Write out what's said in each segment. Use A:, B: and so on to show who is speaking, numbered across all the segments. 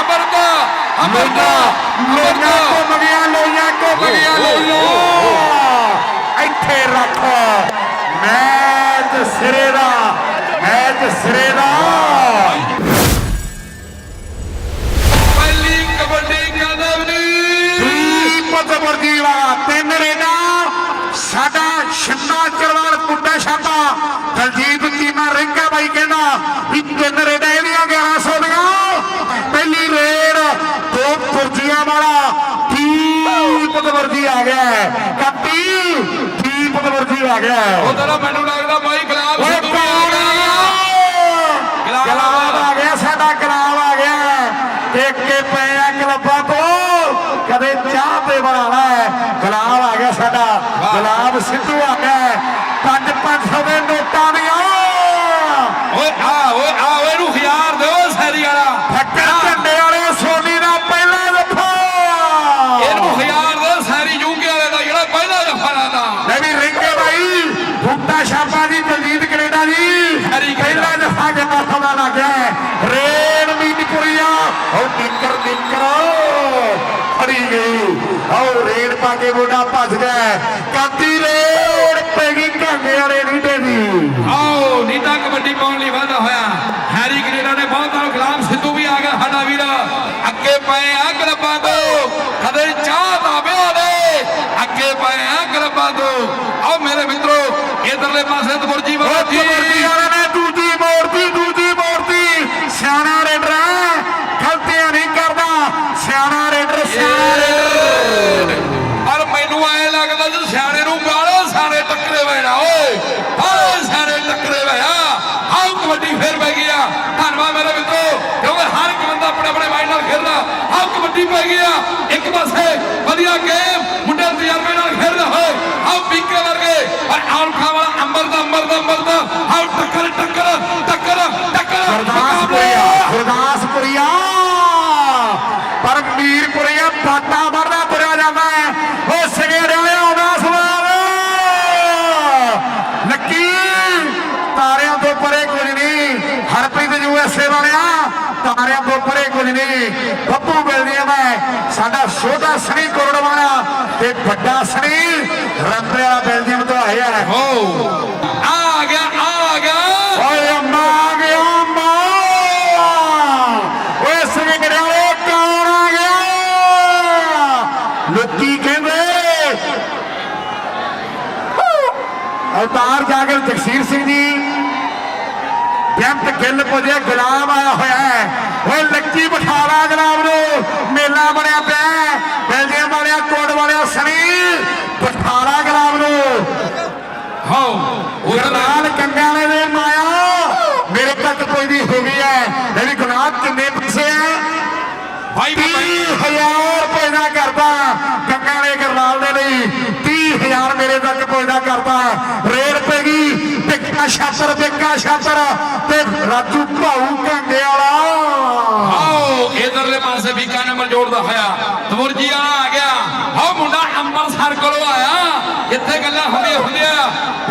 A: ਅਮਰਤ ਅਮਰਤ
B: ਲੋਈਆਂ ਘੁੰਮ ਗਿਆ ਲੋਈਆਂ ਘੁੰਮ ਗਿਆ ਲੋਈਆਂ। ਇੱਥੇ ਰੱਖ। ਮੈਚ ਸਿਰੇ ਦਾ ਮੈਚ ਸਿਰੇ ਦਾ
A: ਪਹਿਲੀ ਕਬੱਡੀ ਕਦਮਨੀ
B: ਦੀਪਕ ਵਰਦੀਵਾ ਤਿੰਨ ਰੇਡਾ ਸਾਡਾ ਛੰਨਾ ਚਰਵਾਲ ਪੁੱਟਾ ਛਾਪਾ। ਦਲਜੀਤ ਕੀਮਾ ਰਿੰਗਾ ਬਾਈ ਕਹਿੰਦਾ ਵੀ ਤਿੰਨ ਰੇਡਾ ਇਹਦੀਆਂ 1100 ਦੀਆਂ ਪਹਿਲੀ ਰੇਡ ਦੋ ਫੁਰਜੀਆਂ ਵਾਲਾ ਦੀਪਕ ਵਰਦੀ ਆ ਗਿਆ ਹੈ। ਕੱਟੀ ਦੀਪਕ ਵਰਦੀ ਆ ਗਿਆ ਹੈ।
A: ਉਧਰ ਮੈਨੂੰ ਲੱਗਦਾ ਬਾਈ ਗਲਾਬ
B: ਓਏ
A: ਸਿੱਧੂ ਵੀ ਆ? ਗਿਆ।
B: ਗਲਾਬ ਆ ਗਿਆ। ਸਾਡਾ ਗਲਾਬ ਆ ਗਿਆ ਟੇਕ ਕੇ ਪਏ ਆ ਕਲੱਬਾਂ ਤੋਂ। ਕਦੇ ਚਾਹ ਤੇ ਬਣਾਣਾ ਹੈ। ਗਲਾਬ ਆ ਗਿਆ ਸਾਡਾ। ਗਲਾਬ ਸਿੱਧੂ ਆ ਗਿਆ 5-500 ਦੇ ਨੋਟਾਂ ਦੀਆਂ
A: ਓਏ ਆ ਓਏ ਆ ਓਏ ਇਹਨੂੰ ਖਿਆਰ ਦਿਓ ਸੈਰੀ ਵਾਲਾ
B: ਫੱਟੇ ਝੰਡੇ ਵਾਲੇ ਸੋਨੀ ਦਾ ਪਹਿਲਾ ਜੱਫਾ
A: ਇਹਨੂੰ ਖਿਆਰ ਦਿਓ ਸੈਰੀ ਯੂਕੇ ਵਾਲੇ ਦਾ ਜਿਹੜਾ ਪਹਿਲਾ ਜਫਾ ਲਾਦਾ
B: ਲੈ ਵੀ ਰਿੰਗੇ ਬਾਈ ਬੂਟਾ ਛਾਪਾ ਦੀ ਦਲਜੀਤ ਕੈਨੇਡਾ ਦੀ
A: ਹਰੀ ਕੈਨੇਡਾ।
B: ਪਹਿਲਾ ਜਫਾ ਜੱਫਾ ਸਮਾਂ ਲੱਗ ਗਿਆ ਹੈ। ਰੇਡ ਮੀਟਪੁਰੀਆ ਉਹ ਨਿੱਕਰ ਨਿੱਕਰ ਫੜੀ ਉਹ ਰੇਡ ਪਾ ਕੇ ਗੋਡਾ ਭੱਜ ਗਿਆ। ਕਾਤੀ ਰੇਡ ਪੈ ਗਈ ਘਾਂਗੇ ਵਾਲੇ ਨੀਟੇ ਦੀ
A: ਆਓ ਨੀਤਾ ਕਬੱਡੀ ਪਾਉਣ ਲਈ ਵਾਧਾ ਹੋਇਆ। ਹੈਰੀ ਕੈਨੇਡਾ ਨੇ ਬਹੁਤ ਨਾਲ ਗੁਲਾਮ ਸਿੱਧੂ ਵੀ ਆ ਗਿਆ ਸਾਡਾ ਵੀਰ। ਅੱਗੇ ਪਏ ਆ ਕਲੱਬਾਂ ਤੋਂ। ਕਦੇ ਚਾਹ ਦਾ ਵਿਆਹ ਦੇ। ਅੱਗੇ ਪਏ ਆ ਕਲੱਬਾਂ ਤੋਂ। ਆਓ ਮੇਰੇ ਮਿੱਤਰੋ ਇਧਰਲੇ ਪਾਸੇ ਤਬੁਰਜੀ ਵਾਲਾ
B: ਉਹ ਕਬੱਡੀ ਵਾਲੇ ਨੇ ਦੂਜੀ ਮੋੜਤੀ ਦੂਜੀ ਮੋੜਤੀ ਸਿਆਣਾ ਰੇਡਰ ਹੈ, ਗਲਤੀਆਂ ਨਹੀਂ ਕਰਦਾ ਸਿਆਣਾ ਰੇਡਰ ਸਿਆਣਾ ਰੇਡਰ
A: ਪਰ ਮੈਨੂੰ ਐ ਲੱਗਦਾ ਜੀ ਸਿਆਣੇ ਨੂੰ ਬਾਹਲੇ ਸਾਰੇ ਟੱਕਰੇ ਹੋਏ ਨਾ ਓਏ ਬਾਹਲੇ ਸਾਰੇ ਟੱਕਰੇ ਹੋਏ ਆ ਆਓ ਕਬੱਡੀ ਫੇਰ ਪੈ ਗਈ ਆ ਧੰਨਵਾਦ ਮੇਰੇ ਮਿੱਤਰੋ ਕਿਉਂਕਿ ਹਰ ਇੱਕ ਬੰਦਾ ਆਪਣੇ ਆਪਣੇ ਮਾਈਂਡ ਨਾਲ ਖੇਡਦਾ ਆਓ ਕਬੱਡੀ ਪੈ ਗਈ ਆ ਇੱਕ ਪਾਸੇ ਵਧੀਆ ਗੇਮ ਮੁੰਡੇ ਤਜਰਬੇ ਨਾਲ ਖੇਡਦੇ ਹੋਏ ਆਓ ਪੀਕੇ ਵਰਗੇ ਔਰ ਆਲਖਾ ਵਾਲਾ ਅੰਬਰ ਦਾ ਅੰਬਰ ਦਾ ਅੰਬਰ ਦਾ ਆਓ ਟੱਕਰ ਟੱਕਰ ਟੱਕਰ ਟੱਕਰ।
B: ਗੁਰਦਾਸਪੁਰੀਆ ਗੁਰਦਾਸਪੁਰੀਆ। ਪਰ ਮੀਰਪੁਰੀਆ ਬਾਟਾ ਵਰਦਾ ਤੁਰਿਆ ਜਾਂਦਾ ਹੈ। ਉਹ ਸਗੇੜਿਆ ਆਉਂਦਾ ਸਵਾਲ ਲੱਕੀ ਤਾਰਿਆਂ ਤੋਂ ਪਰੇ ਕੁਝ ਨਹੀਂ। ਹਰਪ੍ਰੀਤ ਯੂਐਸਏ ਵਾਲਿਆ ਤਾਰਿਆਂ ਤੋਂ ਪਰੇ ਕੁਝ ਨਹੀਂ। ਬੱਬੂ ਮਿਲਦੀਆਂ ਮੈਂ। ਸਾਡਾ ਵਾਲਾ ਤੇ ਵੱਡਾ ਸਣੀ ਰੰਬੇ ਵਾਲਾ ਬੈਲਜੀਅਮ ਤੋਂ ਆਇਆ ਹੈ
A: ਹੋ ਆ ਗਿਆ ਆ ਗਿਆ
B: ਓਏ ਅੰਮਾ ਆ ਗਿਆ ਅੰਮਾ ਓਏ ਸਵੇਰੇ ਵਾਲੇ ਕੌਣ ਆ ਗਿਆ ਲੋਕੀ ਕਹਿੰਦੇ ਅਵਤਾਰ ਜਾਗਰ ਜਗਸੀਰ ਸਿੰਘ ਜੀ ਬੇਅੰਤ ਗਿੱਲ ਪੁੱਜਿਆ ਗੁਲਾਮ ਆਇਆ ਹੋਇਆ ਹੈ ਓਏ ਲੱਕੀ ਬਠਾਲਾ ਗੁਲਾਮ ਨੂੰ ਮੇਲਾ ਬਣਿਆ ਪਿਆ ਹੈ ਬੈਲਜੀਅਮ ਵਾਲਿਆ ਕੋਟ ਵਾਲਿਆ ਸਣੀ ਬਠਾਲਾ ਗੁਲਾਮ ਨੂੰ
A: ਹੋ
B: ਗੁਰਨਾਲ ਕੰਗਾਲੇ ਦੇ ਮਾਇਆ। ਮੇਰੇ ਤੱਕ ਹੋ ਗਈ ਹੈ ਜਿਹੜੀ ਗੁਨਾਹ ਕਿੰਨੇ ਪਿੱਛੇ ਹੈ
A: ਭਾਈ ਭਾਈ
B: 30000 ਰੁਪਏ ਦਾ ਕਰਦਾ ਕੰਗਾਲੇ ਗਰਨਾਲ ਦੇ ਲਈ। 30000 ਮੇਰੇ ਤੱਕ ਪਹੁੰਚਦਾ ਕਰਦਾ। ਰੇਡ ਪੈ ਗਈ। ਟਿੱਕਾ ਛਾਤਰ ਟਿੱਕਾ ਛਾਤਰ ਤੇ ਰਾਜੂ ਭਾਊ ਕੰਗੇ ਵਾਲਾ।
A: ਆਓ ਇਧਰਲੇ ਪਾਸੇ ਵੀਕਾ ਨੰਬਰ ਜੋੜਦਾ ਹੋਇਆ। ਤਵਰਜੀ ਆ ਗਿਆ। ਆਹ ਮੁੰਡਾ ਅੰਮ੍ਰਿਤਸਰ ਕੋਲੋਂ ਆਇਆ। ਇੱਥੇ ਗੱਲਾਂ ਹੁੰਦੀਆਂ ਹੁੰਦੀਆਂ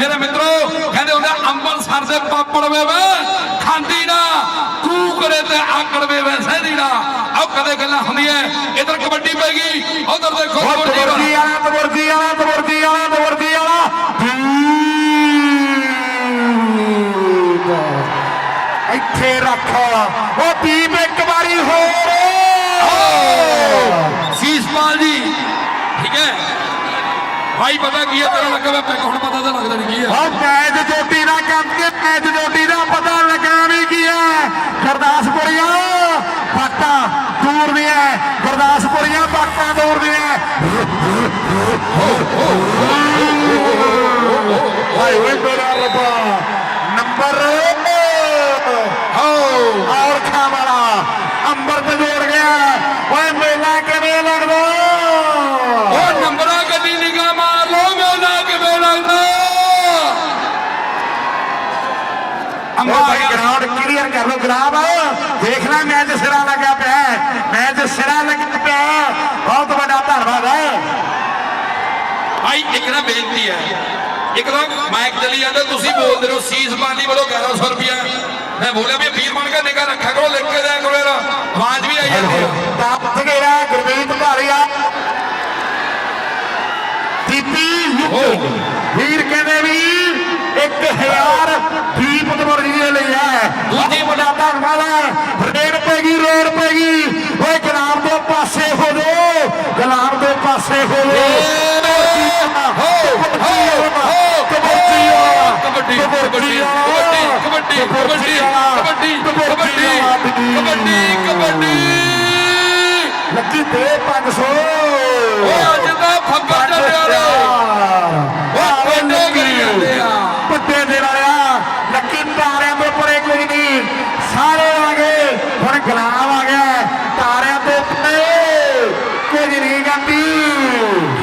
A: ਮੇਰੇ ਮਿੱਤਰੋ ਕਹਿੰਦੇ ਹੁੰਦੇ ਅੰਮ੍ਰਿਤਸਰ ਦੇ ਪਾਪੜ ਵੇ ਵੇ ਖਾਂਦੀ ਨਾ ਕੂਕਰੇ ਤੇ ਆਕੜ ਵੇ ਵੇ ਸਹਿਦੀ ਨਾ। ਆਹ ਕਦੇ ਗੱਲਾਂ ਹੁੰਦੀਆਂ ਇਧਰ ਕਬੱਡੀ ਪੈ ਗਈ ਉਧਰ ਦੇਖੋ ਕਬੱਡੀ ਵਾਲਾ।
B: ਤਵਰਜੀ ਵਾਲਾ ਤਵਰਜੀ ਵਾਲਾ ਤਵਰਜੀ ਵਾਲਾ। ਇੱਥੇ ਰੱਖ। ਉਹ ਦੀਪ ਇੱਕ ਵਾਰੀ ਹੋਰ।
A: ਸੀਸਪਾਲ ਜੀ ਠੀਕ ਹੈ? ਭਾਈ ਪਤਾ ਕੀ ਹੈ ਤੇਰਾ ਲੱਗਾ ਵਾ ਪੈਕ ਹੁਣ ਪਤਾ ਤਾਂ ਲੱਗਦਾ ਨਹੀਂ ਕੀ ਹੈ
B: ਉਹ ਮੈਚ ਜੋਟੀ ਦਾ ਕੰਮ ਕੇ ਮੈਚ ਜੋਟੀ ਦਾ ਪਤਾ ਲੱਗਣਾ ਨਹੀਂ ਕੀ ਹੈ ਗੁਰਦਾਸਪੁਰੀਆ ਬਾਟਾ ਦੂਰ ਦੀ ਹੈ ਗੁਰਦਾਸਪੁਰੀਆ ਬਾਟਾ ਦੂਰ ਦੀ ਹੈ ਹਾਏ ਓਏ ਮੇਰਾ ਰੱਬਾ ਨੰਬਰ ਹੋ। ਔਰ ਖਾਂ ਵਾਲਾ ਅੰਬਰ ਤੇ ਜੋੜ ਗਿਆ ਓਏ ਮੇਲਾ ਕਿਵੇਂ ਲੱਗਦਾ
A: ਉਹ ਨੰਬਰਾਂ ਗੱਡੀ ਨਿਗਾਹ ਮਾਰ ਲੋ ਮੇਲਾ ਕਿਵੇਂ ਲੱਗਦਾ ਅੰਬਾ
B: ਉਹ
A: ਆ
B: ਭਾਈ
A: ਗਿਆ
B: ਗਰਾਊਂਡ ਲੋ ਗਰਾਬ ਦੇਖ ਲੈ ਮੈਚ ਸਿਰਾ ਲੱਗਾ ਪਿਆ ਹੈ। ਮੈਚ ਸਿਰਾ ਲੱਗਾ ਪਿਆ ਹੈ। ਬਹੁਤ ਵੱਡਾ ਧੰਨਵਾਦ ਹੈ।
A: ਭਾਈ ਇੱਕ ਨਾ ਬੇਨਤੀ ਹੈ। ਇੱਕ ਤਾਂ ਮਾਈਕ ਚੱਲੀ ਜਾਂਦਾ ਤੁਸੀਂ ਬੋਲਦੇ ਰਹੋ। ਸੀਸ ਬਾਨੀ ਵੱਲੋਂ 1100 ਰੁਪਿਆ ਮੈਂ ਬੋਲਿਆ ਵੀ ਵੀਰ ਬਣ ਕੇ ਨਿਗਾਹ ਰੱਖਿਆ ਕਰੋ ਲਿਖ ਕੇ ਦਿਆ ਕਰੋ ਯਾਰ ਆਵਾਜ਼ ਵੀ ਆਈ ਜਾਂਦੀ ਆ।
B: ਟੱਪ ਗਿਆ ਗੁਰਮੀਤ ਭਾਰੀਆ। ਦੀਪੀ। ਯੁੱਧ ਵੀਰ ਕਹਿੰਦੇ ਵੀ 1000 ਦੀਪ ਦਮਰਜੀ ਦੇ ਲਈ ਹੈ ਦੂਜੀ ਵੱਡਾ ਧੰਨਵਾਦ ਹੈ ਰੇਡ ਪੈਗੀ ਰੇਡ ਪੈਗੀ ਓਏ ਗੁਲਾਮ ਦੇ ਪਾਸੇ ਹੋ ਜੋ ਗੁਲਾਮ ਦੇ ਪਾਸੇ ਹੋ ਜੋ
A: ਹੋ ਹੋ
B: ਕਬੱਡੀ
A: ਕਬੱਡੀ ਕਬੱਡੀ ਕਬੱਡੀ ਕਬੱਡੀ ਕਬੱਡੀ ਕਬੱਡੀ ਕਬੱਡੀ ਕਬੱਡੀ
B: ਲੱਗੀ ਦੇ 500
A: ਓਏ ਅੱਜ ਤਾਂ ਫੱਕਰ ਚੱਲਿਆ ਓਏ ਵੱਡੇ ਕਰੀ ਜਾਂਦੇ ਆ
B: ਪੱਟੇ ਦੇ ਵਾਲਿਆ ਲੱਕੀ ਤਾਰਿਆਂ ਦੇ ਪਰੇ ਕੋਈ ਨਹੀਂ ਸਾਰੇ ਆ ਗਏ ਹੁਣ ਗੁਲਾਮ ਆ ਗਿਆ ਤਾਰਿਆਂ ਦੇ ਉੱਤੇ ਕੁਝ ਨਹੀਂ ਗੰਦੀ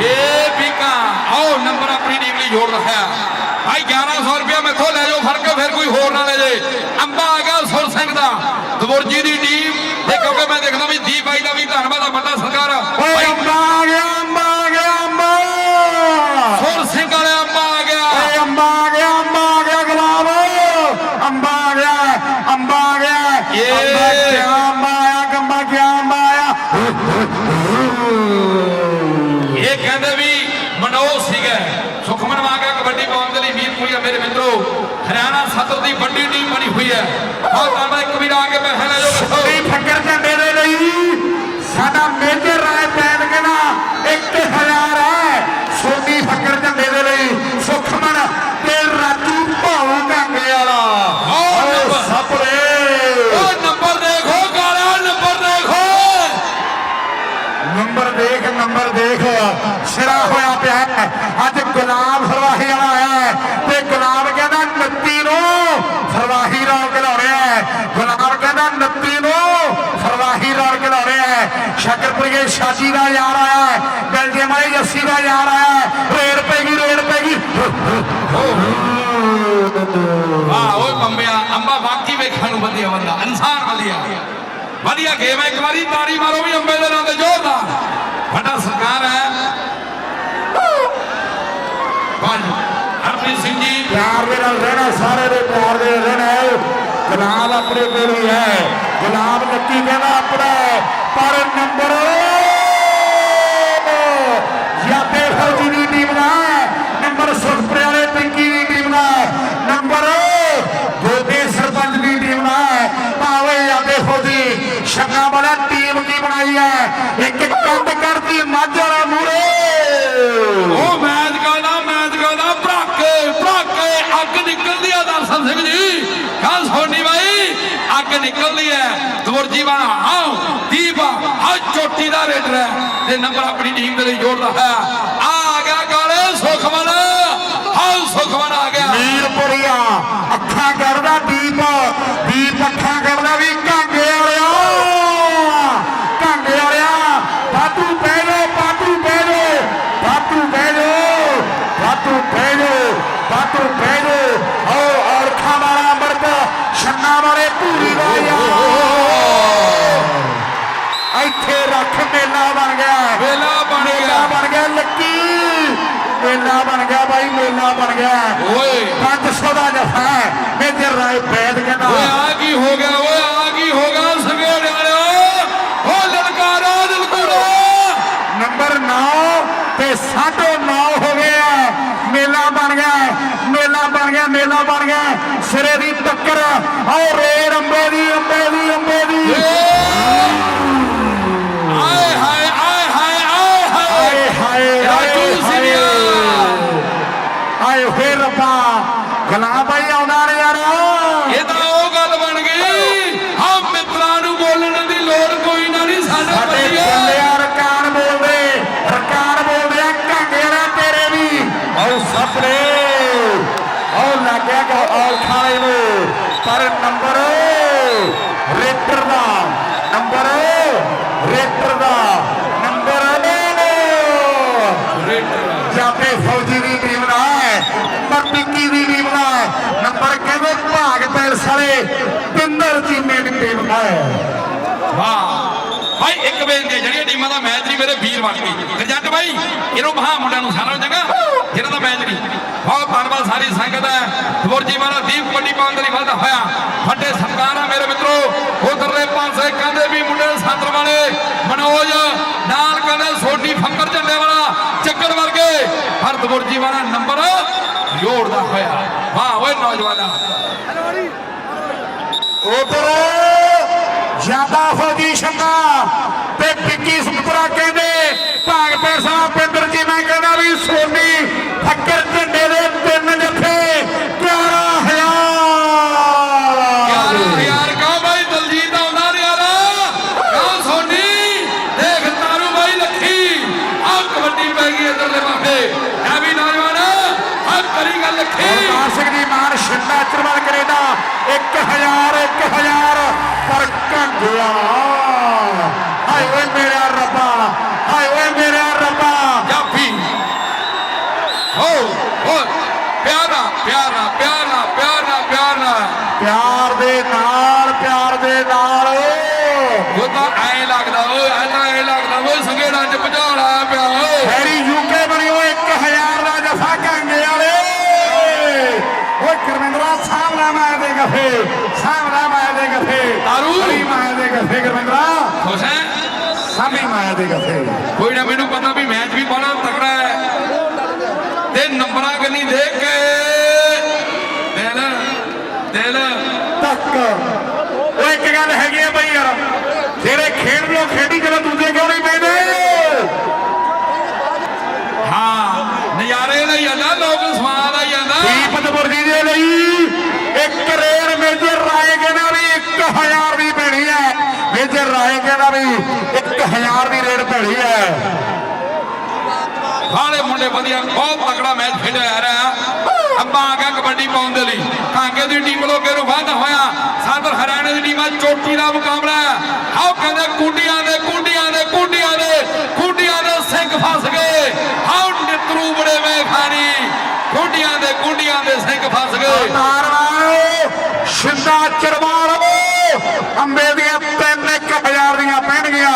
A: ਇਹ ਬੀਕਾ ਆਓ ਨੰਬਰ ਆਪਣੀ ਟੀਮ ਲਈ ਜੋੜ ਰੱਖਿਆ ਭਾਈ 1100 ਰੁਪਇਆ ਮੈਥੋਂ ਲੈ ਜਾਓ ਫੜ ਕੇ ਫਿਰ ਕੋਈ ਹੋਰ ਨਾ ਜੇ ਅੰਬਾ ਆ ਗਿਆ ਸੁਰ ਸਿੰਘ ਦਾ। ਦਬੁਰਜੀ ਦੀ ਟੀਮ ਤੇ ਕਿਉਂਕਿ ਮੈਂ ਦੇਖਦਾ ਵੀ ਦੀਪ ਬਾਈ ਦਾ ਵੀ ਧੰਨਵਾਦ ਆ ਵੱਡਾ ਸਰਕਾਰ
B: ਓਏ
A: ਭਾਈ
B: ਅੰਬਾ ਆ ਗਿਆ ਅੰਬਾ ਆ ਗਿਆ ਅੰਬਾ
A: ਸੁਰ ਸਿੰਘ ਵਾਲੇ ਅੰਬਾ ਆ ਗਿਆ
B: ਓਏ ਅੰਬਾ ਆ ਗਿਆ ਅੰਬਾ ਆ ਗਿਆ ਗੁਲਾਮ ਅੰਬਾ ਆ ਗਿਆ ਅੰਬਾ ਆ ਗਿਆ
A: ਏ।
B: ਅੰਬਾ ਕਿਆ ਅੰਬਾ ਆਇਆ ਗੰਬਾ ਕਿਆ ਅੰਬਾ ਆਇਆ
A: ਇਹ ਕਹਿੰਦੇ ਵੀ ਮਨੋਜ ਸੀਗਾ ਸੁਖਮਨ ਆ ਗਿਆ ਕਬੱਡੀ ਪਾਉਣ ਦੇ ਲਈ ਵੀਰ ਪੁਰੀਆ ਮੇਰੇ ਮਿੱਤਰੋ ਹਰਿਆਣਾ ਸਦਰ ਦੀ ਵੱਡੀ ਹੋਈ ਹੈ ਆਹ ਤਾਂ ਇੱਕ ਵੀਰ ਆ ਕੇ ਪੈਸੇ ਲੈ ਜਾਓ ਕਿੱਥੋਂ
B: ਸੋਨੀ ਫੱਕਰ ਝੰਡੇ ਦੇ ਲਈ। ਸਾਡਾ ਮੇਜਰ ਰਾਏ ਪੈਨ ਕਹਿੰਦਾ 1000 ਹੈ। ਸੋਨੀ ਫੱਕਰ ਝੰਡੇ ਦੇ ਲਈ। ਸੁਖਮਨ ਤੇ ਰਾਜੂ ਭਾਉ ਢਾਂਗੇ ਵਾਲਾ।
A: ਨੰਬਰ।
B: ਸਪਰੇ
A: ਉਹ ਨੰਬਰ ਦੇਖੋ ਕਾਲਾ ਨੰਬਰ ਦੇਖੋ।
B: ਨੰਬਰ ਦੇਖ ਨੰਬਰ ਦੇਖ। ਸਿਰਾ ਹੋਇਆ ਪਿਆ ਹੈ। ਅੱਜ ਗੁਲਾਮ ਫਰਵਾਹੀ ਵਾਲਾ ਆਇਆ ਹੈ ਤੇ ਗੁਲਾਮ ਕਹਿੰਦਾ 29 ਨੂੰ ਫਰਵਾਹੀ ਰੌਣਕ ਲਾਉਣਿਆ ਹੈ ਗੁਲਾਮ ਕਹਿੰਦਾ 29 ਨੂੰ ਫਰਵਾਹੀ ਰੌਣਕ ਲਾਉਣਿਆ ਹੈ ਸ਼ਾਜੀ ਦਾ ਯਾਰ ਆਇਆ ਹੈ। ਬੈਲਜੀਅਮ ਵਾਲੀ ਜੱਸੀ ਦਾ ਯਾਰ ਆਇਆ ਹੈ। ਰੇਡ ਪੈਗੀ ਰੇਡ ਪੈਗੀ
A: ਵਾਹ ਓਏ ਮੰਮਿਆ ਅੰਬਾ ਬਾਕੀ ਵੇਖਣ ਨੂੰ ਵਧੀਆ ਬੰਦਾ ਇਨਸਾਨ ਵਧੀਆ। ਵਧੀਆ ਗੇਮ ਹੈ ਇੱਕ ਵਾਰੀ ਤਾੜੀ ਮਾਰੋ ਵੀ ਅੰਬੇ ਦੇ ਨਾਂ ਤੇ ਜ਼ੋਰਦਾਰ। ਵੱਡਾ ਸਰਕਾਰ ਹੈ। ਪੰਜ ਹਰਪ੍ਰੀਤ ਸਿੰਘ ਜੀ।
B: ਪਿਆਰ ਦੇ ਨਾਲ ਰਹਿਣਾ ਸਾਰੇ ਦੇ ਪਿਆਰ ਦੇ ਨਾਲ ਰਹਿਣਾ ਹੈ। ਗੁਲਾਮ ਆਪਣੇ ਕੋਲ ਹੀ ਹੈ। ਗੁਲਾਮ ਲੱਕੀ ਕਹਿੰਦਾ ਆਪਣਾ ਪਰ ਨੰਬਰ ਯਾਦੇ ਫੌਜੀ ਦੀ ਟੀਮ ਦਾ ਹੈ, ਨੰਬਰ ਸੁਖਪੁਰੇ ਵਾਲੇ ਪਿੰਕੀ ਦੀ ਟੀਮ ਦਾ ਹੈ, ਨੰਬਰ ਗੋਡੇ ਸਰਪੰਚ ਦੀ ਟੀਮ ਦਾ ਹੈ ਭਾਵੇਂ ਯਾਦੇ ਫੌਜੀ ਸ਼ੰਗਾ ਵਾਲਾ ਟੀਮ ਕੀ ਬਣਾਈ ਹੈ ਇੱਕ ਕੰਦ ਕਰਦੀ ਮਾਝਾ ਮੂਰੇ
A: ਉਹ ਮੈਚ ਕਹਿੰਦਾ ਮੈਚ ਕਹਿੰਦਾ ਭਰਾਕੇ ਭਰਾਕੇ ਅੱਗ ਨਿਕਲਦੀ ਆ ਦਰਸ਼ਨ ਸਿੰਘ ਜੀ। ਗੱਲ ਸੋਨੀ ਬਾਈ, ਅੱਗ ਨਿਕਲਦੀ ਹੈ। ਦਵਰਜੀ ਬਣਾ ਆਓ ਦੀਪ ਆ ਚੋਟੀ ਦਾ ਰੇਡਰ ਹੈ। ਤੇ ਨੰਬਰ ਆਪਣੀ ਟੀਮ ਦੇ ਲਈ ਜੋੜਦਾ ਹੈ। ਆ
B: ਮੇਲਾ ਬਣ ਗਿਆ।
A: ਵੇਲਾ ਬਣ
B: ਮੇਲਾ
A: ਗਿਆ
B: ਬਣ ਗਿਆ ਲੱਕੀ। ਮੇਲਾ ਬਣ ਗਿਆ ਬਾਈ ਮੇਲਾ ਬਣ ਗਿਆ।
A: ਓਏ।
B: 500 ਦਾ ਜਫਾ ਮੇਜਰ ਰਾਏ ਬੈਦ ਕਹਿੰਦਾ
A: ਓਏ ਆ ਕੀ ਹੋ ਗਿਆ ਓਏ ਆ ਕੀ ਹੋ ਗਿਆ ਸਵੇਰ ਵਾਲਿਓ ਓ ਲਲਕਾਰਾ ਲਲਕੂਰਾ
B: ਨੰਬਰ 9 ਤੇ 9.5 ਹੋ ਗਿਆ ਮੇਲਾ ਬਣ ਗਿਆ ਮੇਲਾ ਬਣ ਗਿਆ ਮੇਲਾ ਬਣ ਗਿਆ ਸਿਰੇ ਦੀ ਟੱਕਰ ਔਰ ਰੇਡ ਅੰਬੇ ਦੀ ਅੰਬੇ ਦੀ ਅੰਬੇ ਦੀ
A: ਆਏ ਹਾਏ ਆਏ ਹਾਏ ਆਏ ਹਾਏ
B: ਹਾਏ ਹਾਏ
A: ਰਾਜੂ
B: ਹਾਏ,
A: ਸਿਰਿਆ।
B: ਹਾਏ ਹੋਏ ਰੱਬਾ ਗਲਾ ਬਾਈ ਆਉਂਦਾ ਨੇ ਯਾਰ
A: ਇਹ ਤਾਂ ਉਹ ਗੱਲ ਬਣ ਗਈ ਹਾਂ ਮਿੱਤਰਾਂ ਨੂੰ ਬੋਲਣ ਦੀ ਲੋੜ ਕੋਈ ਨਾ ਨਹੀਂ ਸਾਡੇ
B: ਸਾਡੇ
A: ਬੱਲੀਏ
B: ਬੱਲਿਆ ਰਕਾਨ ਬੋਲਦੇ ਰਕਾਨ ਬੋਲਦੇ ਆ ਘਾਂਗੇਰਾ ਤੇਰੇ ਵੀ ਔਰ ਸਪਰੇ ਔਰ ਲੱਗਿਆ ਕਿ ਔਰ ਖਾਲੇ ਨੂੰ ਪਰ ਨੰਬਰ ਰੇਟਰ ਦਾ ਨੰਬਰ ਰੇਟਰ ਦਾ ਨੰਬਰ ਜਾਪੇ ਫੌਜੀ ਦੀ ਟੀਮ ਦਾ ਹੈ ਨੰਬਰ ਪਿੱਕੀ ਦੀ ਟੀਮ ਦਾ ਹੈ। ਨੰਬਰ ਕਹਿੰਦੇ ਭਾਗ ਪੈਲਸ ਵਾਲੇ ਪਿੰਦਰ ਚੀਮੇ ਦੀ ਟੀਮ ਦਾ ਹੈ।
A: ਵਾਹ। ਭਾਈ, ਇੱਕ ਬੇਨਤੀ ਜਿਹੜੀਆਂ ਟੀਮਾਂ ਦਾ ਮੈਚ ਨਹੀਂ, ਮੇਰੇ ਵੀਰ ਬਣ ਗਈ ਗਰਜੰਟ ਬਾਈ, ਇਹਨੂੰ ਮਹਾ ਮੁੰਡਿਆਂ ਨੂੰ ਸਾਰਾ ਚੰਗਾ, ਜਿਹਨਾਂ ਦਾ ਮੈਚ ਨਹੀਂ। ਬਹੁਤ ਧੰਨਵਾਦ ਸਾਰੀ ਸੰਗਤ ਹੈ। ਦਵਰਜੀ ਵਾਲਾ ਦੀਪ ਕਬੱਡੀ ਪਾਉਣ ਦੇ ਲਈ ਵਾਧਾ ਹੋਇਆ। ਵੱਡੇ ਸਤਿਕਾਰ ਆ ਮੇਰੇ ਮਿੱਤਰੋ ਉਧਰਲੇ ਪਾਸੇ ਕਹਿੰਦੇ ਵੀ ਮੁੰਡੇ ਸਾਦਰ ਵਾਲੇ ਮਨੋਜ ਨਾਲ ਕਹਿੰਦੇ ਸੋਢੀ ਫੱਕਰ ਝੰਡੇ ਵਾਲਾ ਚੱਕਰ ਵਰਗੇ ਹਰ ਜੀ ਵਾਲਾ ਨੰਬਰ ਜੋੜਦਾ ਹੋਇਆ। ਵਾਹ ਓਏ ਨੌਜਵਾਨਾ।
B: ਉਧਰ ਜ਼ਿਆਦਾ ਫੌਜੀ ਛੰਦਾ ਤੇ ਵਿੱਕੀ ਸੁਪਰਾ ਕਹਿੰਦੇ ਭਾਗ ਸਾਹਿਬ ਪਿੰਦਰ ਜੀ ਮੈਂ ਕਹਿੰਦਾ ਵੀ ਸੋਨੀ ਫੱਕਰ ਝੰਡੇ ਦੇ ਤਿੰਨ ਜੱਫੇ 11000
A: ਯਾਰ ਕਾ ਬਾਈ ਦਲਜੀਤ ਆਉਂਦਾ ਨੀ ਯਾਰ ਕਾ ਸੋਨੀ ਦੇਖ ਤਾਰੂ ਬਾਈ ਲੱਖੀ ਆ ਕਬੱਡੀ ਪੈ ਗਈ ਇਧਰਲੇ ਪਾਸੇ ਐ ਵੀ ਨੌਜਵਾਨ ਆ ਕਰੀ ਗੱਲ ਲੱਖੀ
B: ਅਵਤਾਰ ਸਿੰਘ ਦੀ ਮਾਨ ਛਿੰਦਾ ਚਰਵਲ ਕੈਨੇਡਾ 1000 1000 ਪਰ ਕੰਗਿਆ ਹਾਏ ਓਏ ਮੇਰਾ ਰੱਬਾ ਹਾਏ ਓਏ ਮੇਰਾ ਰੱਬਾ
A: ਜਾਫੀ ਹੋ ਹੋ ਪਿਆਰ ਨਾਲ ਪਿਆਰ ਨਾਲ ਪਿਆਰ ਨਾਲ ਪਿਆਰ ਨਾਲ ਪਿਆਰ ਨਾਲ
B: ਪਿਆਰ ਦੇ ਨਾਲ ਪਿਆਰ ਦੇ ਨਾਲ
A: ਉਹ ਤਾਂ ਐ ਲੱਗਦਾ ਓਏ ਐ ਤਾਂ ਐ ਲੱਗਦਾ ਓਏ ਸੰਗੇੜਾਂ ਚ ਭਜਾਲ ਆਇਆ ਪਿਆ ਓਏ।
B: ਹੈਰੀ ਯੂਕੇ ਬਣੀ ਓਏ 1000 ਦਾ ਜਫਾ ਕੰਗੇ ਵਾਲੇ। ਓਏ ਗੁਰਵਿੰਦਰਾ ਸਾਹਮਣਾ ਮੈਂ ਦੇ ਗਫੇ ਸਾਹਮਣਾ ਮੈਂ ਦੇ ਗਫੇ।
A: ਤਾਰੂ।
B: ਬੜੀ ਮੈਂ ਦੇ ਗਫੇ ਗੁਰਵਿੰਦਰਾ
A: ਖੁਸ਼ ਹੈ?
B: ਸਾਮੀ ਮੈਂ ਦੇ ਗਫੇ
A: ਕੋਈ ਨਾ ਮੈਨੂੰ ਪਤਾ ਵੀ ਮੈਚ ਵੀ ਬੜਾ ਤਕੜਾ ਹੈ ਤੇ ਨੰਬਰਾਂ ਕੰਨੀ ਦੇਖ ਕੇ ਦਿਲ ਦਿਲ
B: ਤੱਕ ਉਹ ਇੱਕ ਗੱਲ ਹੈਗੀ ਆ ਬਈ ਯਾਰ ਜਿਹੜੇ ਖੇਡ ਲੋ ਖੇਡੀ ਜਦੋਂ ਦੂਜੇ ਕਿਉਂ ਨਹੀਂ ਪੈਂਦੇ
A: ਹਾਂ ਨਜ਼ਾਰੇ ਦਾ ਹੀ ਆਂਦਾ ਲੋਕ ਸਵਾਦ ਆ ਜਾਂਦਾ
B: ਦੀਪਤ ਮੁਰਜੀ ਦੇ ਲਈ ਇੱਕ ਰੇਡ ਮੇਜਰ ਰਾਏ ਕਹਿੰਦਾ ਵੀ 1000 ਦੀ ਪੈਣੀ ਹੈ ਕਹਿੰਦਾ ਵੀ 1000 ਦੀ ਰੇਡ ਪੈਣੀ ਹੈ।
A: ਹਾਲੇ ਮੁੰਡੇ ਵਧੀਆ ਬਹੁਤ ਤਕੜਾ ਮੈਚ ਖੇਡਿਆ ਜਾ ਰਿਹਾ। ਅੱਬਾ ਆ ਗਿਆ ਕਬੱਡੀ ਪਾਉਣ ਦੇ ਲਈ। ਕਾਂਗੇ ਦੀ ਟੀਮ ਲੋਕੇ ਨੂੰ ਵਾਧਾ ਹੋਇਆ। ਸਾਦਰ ਹਰਿਆਣੇ ਦੀ ਟੀਮਾਂ ਚੋਟੀ ਦਾ ਮੁਕਾਬਲਾ ਆਓ ਕਹਿੰਦੇ ਕੁੰਡੀਆਂ ਦੇ ਕੁੰਡੀਆਂ ਦੇ ਕੁੰਡੀਆਂ ਦੇ ਕੁੰਡੀਆਂ ਦੇ ਸਿੰਘ ਫਸ ਗਏ। ਆਓ ਨਿਤਰੂ ਬੜੇ ਖਾਣੀ ਕੁੰਡੀਆਂ ਦੇ ਕੁੰਡੀਆਂ ਦੇ ਸਿੰਘ ਫਸ ਗਏ।
B: ਤਾਰਵਾਓ ਸ਼ਿੰਦਾ ਚਰਵਾਲੋ ਅੰਬੇ ਦੀਆਂ ਤਿੰਨ 1000 ਦੀਆਂ ਪੈਣਗੀਆਂ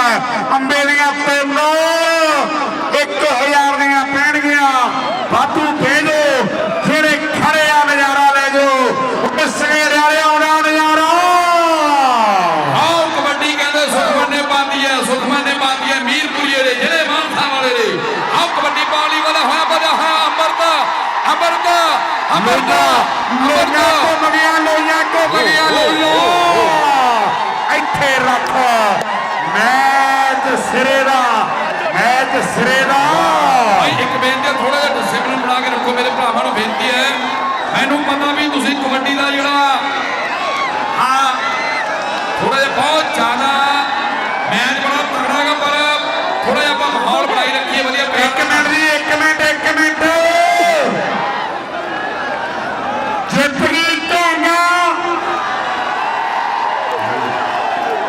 B: ਅੰਬੇ ਦੀਆਂ ਤਿੰਨ 1000 ਦੀਆਂ ਪੈਣਗੀਆਂ ਬਾਤੂ ਭੇਜੋ ਜਿਹੜੇ ਖੜੇ ਆ ਨਜ਼ਾਰਾ ਲੈ ਜਾਓ ਕਿਸਨੇ ਵਾਲੇ ਆਉਣਾ ਨਜ਼ਾਰਾ
A: ਆਓ ਕਬੱਡੀ ਕਹਿੰਦੇ ਸੁਖਮਨ ਨੇ ਪਾਉਂਦੀ ਹੈ ਸੁਖਮਨ ਨੇ ਪਾਉਂਦੀ ਹੈ ਮੀਰਪੁਰੀਏ ਦੇ ਜਿਹੜੇ ਮਾਨਸਾ ਵਾਲੇ ਦੇ ਆਓ ਕਬੱਡੀ ਪਾਉਣ ਲਈ ਵਾਲਾ ਹੋਇਆ ਬਜਾ ਹੋਇਆ ਅਮਰਤਾ ਅਮਰਤਾ ਅਮਰਤਾ
B: ਲੋਈਆਂ
A: ਅਮਰਤਾ
B: ਘੁੰਮ ਗਿਆ ਲੋਈਆਂ ਘੁੰਮ ਗਿਆ ਲੋਈਆਂ ਇੱਥੇ ਰੱਖ ਮੈਚ ਸਿਰੇ ਦਾ ਮੈਚ ਸਿਰੇ ਦਾ।
A: ਭਾਈ ਇੱਕ ਬੇਨਤੀ ਥੋੜਾ ਜਿਹਾ ਡਿਸਪਲਿਨ ਬਣਾ ਕੇ ਰੱਖੋ ਮੇਰੇ ਭਰਾਵਾਂ ਨੂੰ ਬੇਨਤੀ ਹੈ। ਮੈਨੂੰ ਪਤਾ ਵੀ ਤੁਸੀਂ ਕਬੱਡੀ ਦਾ ਜਿਹੜਾ ਹਾਂ ਥੋੜਾ ਜਿਹਾ ਬਹੁਤ ਜ਼ਿਆਦਾ ਮੈਚ ਬੜਾ ਤਗੜਾ ਹੈਗਾ ਪਰ ਥੋੜਾ ਜਿਹਾ ਆਪਾਂ ਮਾਹੌਲ ਬਣਾਈ ਰੱਖੀਏ ਵਧੀਆ ਪਿਆਰ
B: ਇੱਕ ਮਿੰਟ ਜੀ ਇੱਕ ਮਿੰਟ ਇੱਕ ਮਿੰਟ ਜਿੱਤ ਗਈ ਢਾਂਗਾ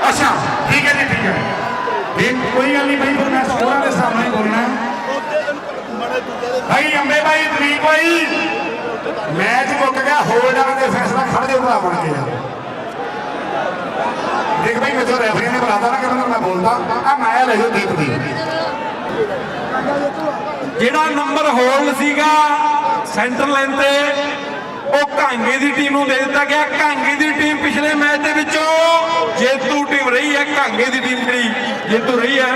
B: ਅੱਛਾ ਠੀਕ ਹੈ ਜੀ ਠੀਕ ਹੈ ਇਹ ਕੋਈ ਗੱਲ ਨਹੀਂ ਭਾਈ ਫਿਰ ਮੈਂ ਸੋਹਣਾ ਦੇ ਸਾਹਮਣੇ ਬੋਲਣਾ ਭਾਈ ਅੰਬੇ ਭਾਈ ਦਲੀਪ ਭਾਈ। ਮੈਚ ਮੁੱਕ ਗਿਆ ਹੋਲਡ ਦੇ ਫੈਸਲਾ ਖੜ ਜਾਓ ਭਰਾ ਬਣ ਕੇ ਯਾਰ। ਦੇਖ ਭਾਈ ਮੈਨੂੰ ਰੈਫਰੀ ਨੇ ਬੁਲਾਤਾ ਨਾ ਕਿ ਮੈਂ ਬੋਲਦਾ। ਆ ਮਾਇਆ ਲੈ ਜਾਓ ਦੀਪ ਦੀ।
C: ਜਿਹੜਾ ਨੰਬਰ ਹੋਲ ਸੀਗਾ ਸੈਂਟਰ ਲਾਈਨ ਤੇ, ਉਹ ਕਾਂਗੇ ਦੀ ਟੀਮ ਨੂੰ ਦੇ ਦਿੱਤਾ ਗਿਆ। ਕਾਂਗੇ ਦੀ ਟੀਮ ਪਿਛਲੇ ਮੈਚ ਦੇ ਵਿੱਚੋਂ ਜੇਤੂ ਟੀਮ ਰਹੀ ਹੈ, ਕਾਂਗੇ ਦੀ ਟੀਮ ਜਿਹੜੀ ਜੇਤੂ ਰਹੀ ਹੈ।